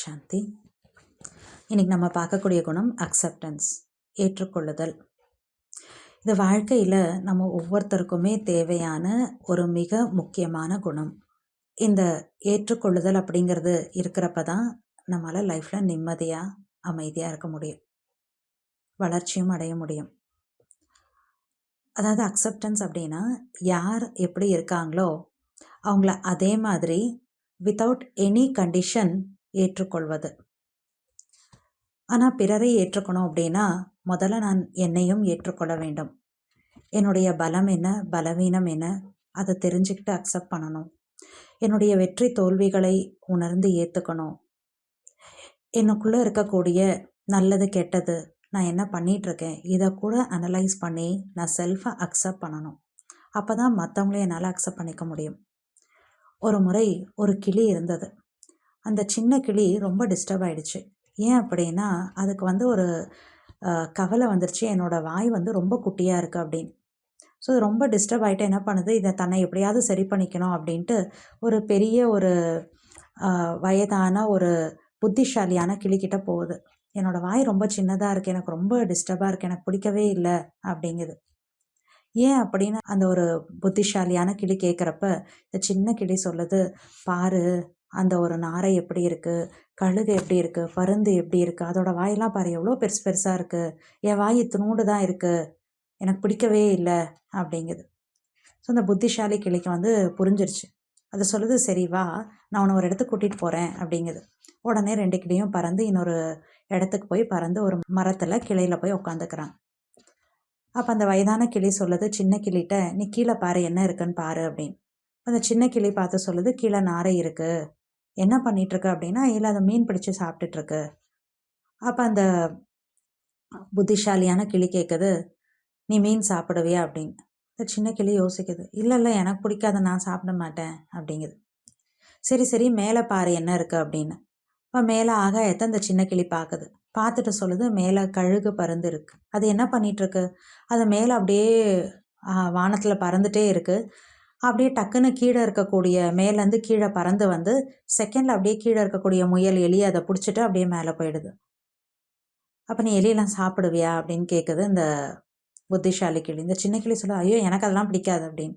சாந்தி. இன்றைக்கி நம்ம பார்க்கக்கூடிய குணம் அக்செப்டன்ஸ் ஏற்றுக்கொள்ளுதல். இது வாழ்க்கையில் நம்ம ஒவ்வொருத்தருக்குமே தேவையான ஒரு மிக முக்கியமான குணம். இந்த ஏற்றுக்கொள்ளுதல் அப்படிங்கிறது இருக்கிறப்ப தான் நம்மளால் லைஃப்பில் நிம்மதியாக அமைதியாக இருக்க முடியும். வளர்ச்சியும் அடைய முடியும். அதாவது அக்செப்டன்ஸ் அப்படின்னா யார் எப்படி இருக்காங்களோ அவங்கள அதே மாதிரி வித்தவுட் எனி கண்டிஷன் ஏற்றுக்கொள்வது. ஆனால் பிறரை ஏற்றுக்கணும் அப்படின்னா முதல்ல நான் என்னையும் ஏற்றுக்கொள்ள வேண்டும். என்னுடைய பலம் என்ன பலவீனம் என்ன அதை தெரிஞ்சுக்கிட்டு அக்செப்ட் பண்ணணும். என்னுடைய வெற்றி தோல்விகளை உணர்ந்து ஏற்றுக்கணும் எனக்குள்ளே இருக்கக்கூடிய நல்லது கெட்டது நான் என்ன பண்ணிகிட்ருக்கேன் இதை கூட அனலைஸ் பண்ணி நான் செல்ஃபை அக்செப்ட் பண்ணணும். அப்போ தான் மற்றவங்களையும் என்னால் அக்செப்ட் பண்ணிக்க முடியும். ஒரு முறை ஒரு கிளி இருந்தது. அந்த சின்ன கிளி ரொம்ப டிஸ்டர்ப் ஆகிடுச்சு ஏன் அப்படின்னா அதுக்கு வந்து ஒரு கவலை வந்துருச்சு. என்னோடய வாய் வந்து ரொம்ப குட்டியாக இருக்குது அப்படின்னு. ஸோ ரொம்ப டிஸ்டர்ப் ஆகிட்டு என்ன பண்ணுது? இதை தன்னை எப்படியாவது சரி பண்ணிக்கணும் அப்படின்ட்டு ஒரு பெரிய ஒரு வயதான ஒரு புத்திசாலியான கிளிக்கிட்ட போகுது. என்னோடய வாய் ரொம்ப சின்னதாக இருக்குது எனக்கு ரொம்ப டிஸ்டர்பாக இருக்குது எனக்கு பிடிக்கவே இல்லை அப்படிங்குது. ஏன் அப்படின்னு அந்த ஒரு புத்திசாலியான கிளி கேட்குறப்ப இந்த சின்ன கிளி சொல்லுது பாரு அந்த ஒரு நாரை எப்படி இருக்குது கழுகு எப்படி இருக்குது பருந்து எப்படி இருக்குது அதோட வாயெல்லாம் பாரு எவ்வளோ பெருசு பெருசாக இருக்குது என் வாய் இத்தினூண்டு தான் இருக்குது எனக்கு பிடிக்கவே இல்லை அப்படிங்குது. ஸோ அந்த புத்திசாலி கிளிக்கு வந்து புரிஞ்சிருச்சு. அது சொல்லுது சரி வா. நான் உன்னை ஒரு இடத்துக்கு கூட்டிகிட்டு போகிறேன் அப்படிங்குது. உடனே ரெண்டு கிளியும் பறந்து இன்னொரு இடத்துக்கு போய் பறந்து ஒரு மரத்தில் கிளையில் போய் உட்காந்துக்கிறான் அப்போ அந்த வயதான கிளி சொல்லுது சின்ன கிளிகிட்ட நீ கீழே பாரு என்ன இருக்குன்னு பாரு அப்படின்னு. அந்த சின்ன கிளி பார்த்து சொல்லுது கீழே நாரை இருக்குது என்ன பண்ணிகிட்ருக்கு அப்படின்னா இல்லை அதை மீன் பிடிச்சி சாப்பிட்டுட்ருக்கு அப்போ அந்த புத்திசாலியான கிளி கேட்குது நீ மீன் சாப்பிடுவியா? அப்படின்னு. இந்த சின்ன கிளி யோசிக்குது இல்லை இல்லை எனக்கு பிடிக்காத நான் சாப்பிட மாட்டேன். அப்படிங்குது. சரி சரி மேலே பாரு என்ன இருக்குது அப்படின்னு. இப்போ மேலே ஆகாயத்தை அந்த சின்ன கிளி பார்க்குது பார்த்துட்டு சொல்லுது மேலே கழுகு பறந்து இருக்கு. அது என்ன பண்ணிகிட்ருக்கு அது மேலே அப்படியே வானத்தில் பறந்துட்டே இருக்குது அப்படியே டக்குன்னு கீழே இருக்கக்கூடிய மேலேருந்து கீழே பறந்து வந்து செகண்டில் அப்படியே கீழே இருக்கக்கூடிய முயல் எலி அதை பிடிச்சிட்டு அப்படியே மேலே போயிடுது. அப்போ நீ எலியெல்லாம் சாப்பிடுவியா? அப்படின்னு கேட்குது இந்த புத்திசாலி கிளி. இந்த சின்ன கிளி சொல்ல ஐயோ எனக்கு அதெல்லாம் பிடிக்காது அப்படின்னு.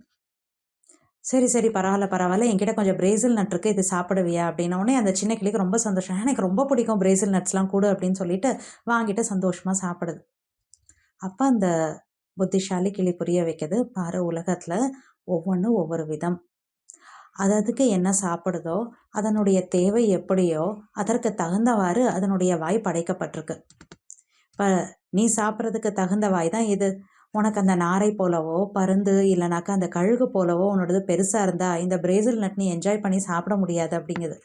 சரி சரி பரவாயில்ல பரவாயில்ல என்கிட்ட கொஞ்சம் பிரேசில் நட் இருக்குது இது சாப்பிடுவியா? அப்படின்னோடனே அந்த சின்ன கிளிக்கு ரொம்ப சந்தோஷம். எனக்கு ரொம்ப பிடிக்கும் பிரேசில் நட்ஸ்லாம் கூட அப்படின்னு சொல்லிட்டு வாங்கிட்டு சந்தோஷமாக சாப்பிடுது. அப்போ அந்த புத்திசாலி கிளி புரிய வைக்கிறது பாரு உலகத்தில் ஒவ்வொன்றும் ஒவ்வொரு விதம். அது அதுக்கு என்ன சாப்பிடுதோ அதனுடைய தேவை எப்படியோ அதற்கு தகுந்தவாறு அதனுடைய வாய் படைக்கப்பட்டிருக்கு. இப்போ நீ சாப்பிட்றதுக்கு தகுந்த வாய் தான் இது. உனக்கு அந்த நாரை போலவோ பருந்து இல்லைனாக்கா அந்த கழுகு போலவோ உன்னோடது பெருசாக இருந்தால் இந்த பிரேசில் நட் நீ என்ஜாய் பண்ணி சாப்பிட முடியாது அப்படிங்குது.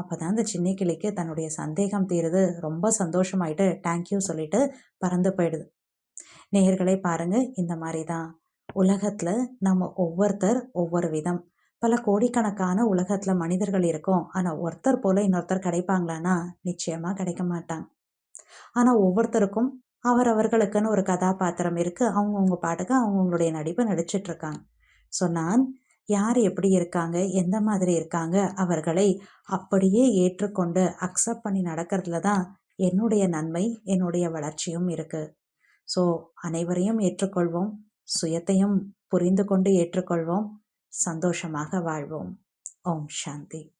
அப்போ தான் அந்த சின்ன கிளிக்கு தன்னுடைய சந்தேகம் தீருது. ரொம்ப சந்தோஷமாயிட்டு தேங்க்யூ சொல்லிட்டு பறந்து போயிடுது. நேர்களை பாருங்கள் இந்த மாதிரி தான். உலகத்தில் நம்ம ஒவ்வொருத்தர் ஒவ்வொரு விதம். பல கோடிக்கணக்கான உலகத்தில் மனிதர்கள் இருக்கும். ஆனால் ஒருத்தர் போல் இன்னொருத்தர் கிடைப்பாங்களான்னா நிச்சயமாக கிடைக்க மாட்டாங்க. ஆனால் ஒவ்வொருத்தருக்கும் அவர் அவர்களுக்குன்னு ஒரு கதாபாத்திரம் இருக்குது அவங்கவுங்க பாட்டுக்கு அவங்கவுங்களுடைய நடிப்பை நடிச்சிட்ருக்காங்க. ஸோ நான் யார் எப்படி இருக்காங்க எந்த மாதிரி இருக்காங்க அவர்களை அப்படியே ஏற்றுக்கொண்டு அக்செப்ட் பண்ணி நடக்கிறதுல தான் என்னுடைய நன்மை என்னுடைய வளர்ச்சியும் இருக்குது ஸோ அனைவரையும் ஏற்றுக்கொள்வோம். சுயத்தையும் புரிந்து கொண்டு ஏற்றுக்கொள்வோம். சந்தோஷமாக வாழ்வோம். ஓம் சாந்தி.